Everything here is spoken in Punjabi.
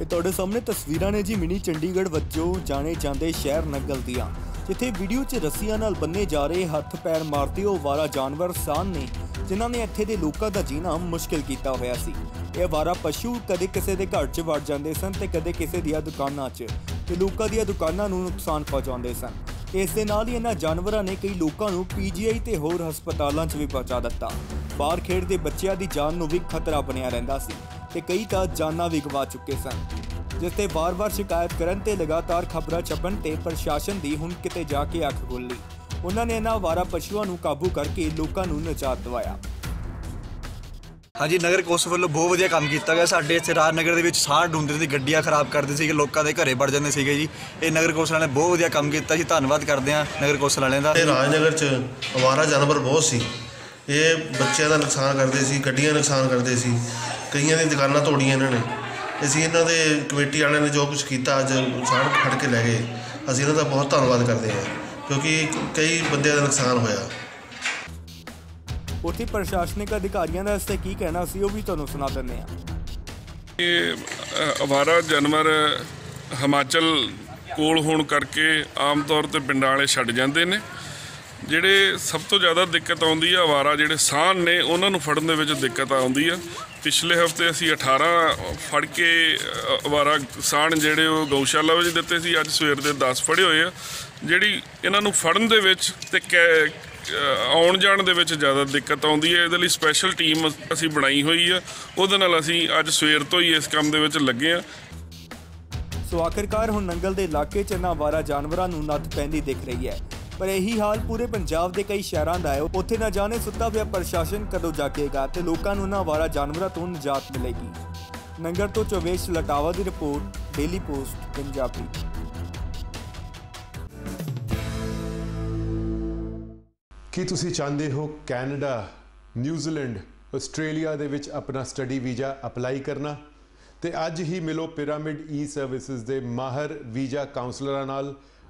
ਇਹ ਤੁਹਾਡੇ ਸਾਹਮਣੇ ਤਸਵੀਰਾਂ ਨੇ ਜੀ ਮਿਨੀ ਚੰਡੀਗੜ੍ਹ ਵਜੋਂ ਜਾਣੇ ਜਾਂਦੇ ਸ਼ਹਿਰ ਨੰਗਲ ਦੀਆਂ, ਜਿੱਥੇ ਵੀਡੀਓ 'ਚ ਰੱਸੀਆਂ ਨਾਲ ਬੰਨੇ ਜਾ ਰਹੇ ਹੱਥ ਪੈਰ ਮਾਰਦੇ ਉਹ ਵਾਰਾ ਜਾਨਵਰ ਸਾਨ ਨੇ, ਜਿਨ੍ਹਾਂ ਨੇ ਇੱਥੇ ਦੇ ਲੋਕਾਂ ਦਾ ਜੀਣਾ ਮੁਸ਼ਕਿਲ ਕੀਤਾ ਹੋਇਆ ਸੀ। ਇਹ ਵਾਰਾ ਪਸ਼ੂ ਕਦੇ ਕਿਸੇ ਦੇ ਘਰ 'ਚ ਵੜ ਜਾਂਦੇ ਸਨ ਤੇ ਕਦੇ ਕਿਸੇ ਦੀਆਂ ਦੁਕਾਨਾਂ 'ਚ, ਤੇ ਲੋਕਾਂ ਦੀਆਂ ਦੁਕਾਨਾਂ ਨੂੰ ਨੁਕਸਾਨ ਪਹੁੰਚਾਉਂਦੇ ਸਨ। ਇਸ ਦੇ ਨਾਲ ਹੀ ਇਹਨਾਂ ਜਾਨਵਰਾਂ ਨੇ ਕਈ ਲੋਕਾਂ ਨੂੰ ਪੀਜੀਆਈ ਤੇ ਹੋਰ ਹਸਪਤਾਲਾਂ 'ਚ ਵੀ ਪਹੁੰਚਾ ਦਿੱਤਾ। ਬਾਹਰ ਖੇਡਦੇ ਬੱਚਿਆਂ ਦੀ ਜਾਨ ਨੂੰ ਵੀ ਖਤਰਾ ਬਣਿਆ ਰਹਿੰਦਾ ਸੀ। ਤੇ ਕਈ ਤਾਂ ਜਾਨਾਂ ਵੀ ਗਵਾ ਚੁੱਕੇ ਸਨ ਜਿਸ ਤੇ ਵਾਰ-ਵਾਰ ਸ਼ਿਕਾਇਤ ਕਰਨ ਤੇ ਲਗਾਤਾਰ ਖਬਰਾਂ ਛਪਣ ਤੇ ਪ੍ਰਸ਼ਾਸਨ ਦੀ ਹੁਣ ਕਿਤੇ ਜਾ ਕੇ ਅੱਖ ਖੁੱਲ੍ਹੀ। ਉਹਨਾਂ ਨੇ ਇਹਨਾਂ ਵਾਰਾ ਪਸ਼ੂਆਂ ਨੂੰ ਕਾਬੂ ਕਰਕੇ ਲੋਕਾਂ ਨੂੰ ਨਜਾਤ ਦਿਵਾਇਆ। ਹਾਂਜੀ ਨਗਰ ਕੌਂਸਲ ਵੱਲੋਂ ਬਹੁਤ ਵਧੀਆ ਕੰਮ ਕੀਤਾ ਗਿਆ। ਸਾਡੇ ਇੱਥੇ ਰਾਜ ਨਗਰ ਦੇ ਵਿੱਚ ਸਾਹ ਢੂੰਦੇ ਸੀ ਗੱਡੀਆਂ ਖਰਾਬ ਕਰਦੇ ਸੀਗੇ ਲੋਕਾਂ ਦੇ ਘਰੇ ਵੜ ਜਾਂਦੇ ਸੀਗੇ ਜੀ। ਇਹ ਨਗਰ ਕੌਂਸਲ ਵਾਲਿਆਂ ਨੇ ਬਹੁਤ ਵਧੀਆ ਕੰਮ ਕੀਤਾ ਜੀ। ਧੰਨਵਾਦ ਕਰਦੇ ਹਾਂ ਨਗਰ ਕੌਂਸਲ ਵਾਲਿਆਂ ਦਾ। ਇਹ ਰਾਜਨਗਰ ਚ ਅਵਾਰਾ ਜਾਨਵਰ ਬਹੁਤ ਸੀ। ਇਹ ਬੱਚਿਆਂ ਦਾ ਨੁਕਸਾਨ ਕਰਦੇ ਸੀ ਗੱਡੀਆਂ ਦਾ ਨੁਕਸਾਨ ਕਰਦੇ ਸੀ। ਕਈਆਂ ਦੀ ਦੁਕਾਨਾਂ ਤੋੜੀਆਂ ਇਹਨਾਂ ਨੇ। ਅਸੀਂ ਇਹਨਾਂ ਦੇ ਕਮੇਟੀ ਵਾਲਿਆਂ ਨੇ ਜੋ ਕੁਝ ਕੀਤਾ ਅੱਜ ਸਾੜ ਫੜ ਕੇ ਲੈ ਗਏ। ਅਸੀਂ ਇਹਨਾਂ ਦਾ ਬਹੁਤ ਧੰਨਵਾਦ ਕਰਦੇ ਹਾਂ ਕਿਉਂਕਿ ਕਈ ਬੰਦਿਆਂ ਦਾ ਨੁਕਸਾਨ ਹੋਇਆ। ਉੱਥੇ ਪ੍ਰਸ਼ਾਸਨਿਕ ਅਧਿਕਾਰੀਆਂ ਦਾ ਇਸ ਤੇ ਕੀ ਕਹਿਣਾ ਸੀ ਉਹ ਵੀ ਤੁਹਾਨੂੰ ਸੁਣਾ ਦਿੰਦੇ ਹਾਂ। ਇਹ ਅਵਾਰਾ ਜਾਨਵਰ ਹਿਮਾਚਲ ਕੋਲ ਹੋਣ ਕਰਕੇ ਆਮ ਤੌਰ ਤੇ ਪਿੰਡਾਂ ਵਾਲੇ ਛੱਡ ਜਾਂਦੇ ਨੇ। ਜਿਹੜੇ ਸਭ ਤੋਂ ਜ਼ਿਆਦਾ ਦਿੱਕਤ ਆਉਂਦੀ ਆ ਅਵਾਰਾ ਜਿਹੜੇ ਸਾਹ ਨੇ ਉਹਨਾਂ ਨੂੰ ਫੜਨ ਦੇ ਵਿੱਚ ਦਿੱਕਤ ਆਉਂਦੀ ਆ। ਪਿਛਲੇ ਹਫ਼ਤੇ ਅਸੀਂ 18 ਫੜ ਕੇ ਅ, ਅਵਾਰਾ ਸਾਣ ਜਿਹੜੇ ਉਹ ਗਊਸ਼ਾਲਾ ਵਿੱਚ ਦਿੱਤੇ ਸੀ ਅੱਜ ਸਵੇਰ ਦੇ 10 ਫੜੇ ਹੋਏ ਆ। ਜਿਹੜੀ ਇਹਨਾਂ ਨੂੰ ਫੜਨ ਦੇ ਵਿੱਚ ਤੇ ਕੈ- ਆਉਣ ਜਾਣ ਦੇ ਵਿੱਚ ਜ਼ਿਆਦਾ ਦਿੱਕਤ ਆਉਂਦੀ ਹੈ ਇਹਦੇ ਲਈ ਸਪੈਸ਼ਲ ਟੀਮ ਅਸੀਂ ਬਣਾਈ ਹੋਈ ਆ। ਉਹਦੇ ਨਾਲ ਅਸੀਂ ਅੱਜ ਸਵੇਰ ਤੋਂ ਹੀ ਇਸ ਕੰਮ ਦੇ ਵਿੱਚ ਲੱਗੇ ਆ। ਸੋ ਆਖਿਰਕਾਰ ਹੁਣ ਨੰਗਲ ਦੇ ਇਲਾਕੇ 'ਚ ਇਹਨਾਂ ਵਾਰਾ ਜਾਨਵਰਾਂ ਨੂੰ ਨੱਥ ਪੈਂਦੀ ਦਿਖ ਰਹੀ ਹੈ। ਪਰ ਇਹੀ ਹਾਲ ਪੂਰੇ ਪੰਜਾਬ ਦੇ ਕਈ ਸ਼ਹਿਰਾਂ ਦਾ ਹੈ। ਉੱਥੇ ਨਾ ਜਾਣੇ ਸੁੱਤਾ ਪਿਆ ਪ੍ਰਸ਼ਾਸਨ ਕਦੋਂ ਜਾਗੇਗਾ ਤੇ ਲੋਕਾਂ ਨੂੰ ਇਹਨਾਂ ਵਾਰਾ ਜਾਨਵਰਾਂ ਤੋਂ ਨਿਜਾਤ ਮਿਲੇਗੀ। ਨੰਗਰ ਤੋਂ ਚੋਵੇਸ਼ ਲਟਾਵਾ ਦੀ ਰਿਪੋਰਟ ਡੇਲੀ ਪੋਸਟ ਪੰਜਾਬੀ। ਕੀ ਤੁਸੀਂ ਚਾਹੁੰਦੇ ਹੋ ਕੈਨੇਡਾ, ਨਿਊਜ਼ੀਲੈਂਡ, ਆਸਟ੍ਰੇਲੀਆ ਦੇ ਵਿੱਚ ਆਪਣਾ ਸਟੱਡੀ ਵੀਜ਼ਾ ਅਪਲਾਈ ਕਰਨਾ? ਤੇ ਅੱਜ ਹੀ ਮਿਲੋ ਪਿਰਾਮਿਡ ਈ ਸਰਵਿਸਿਜ਼ ਦੇ ਮਾਹਰ ਵੀਜ਼ਾ ਕਾਉਂਸਲਰਾਂ ਨਾਲ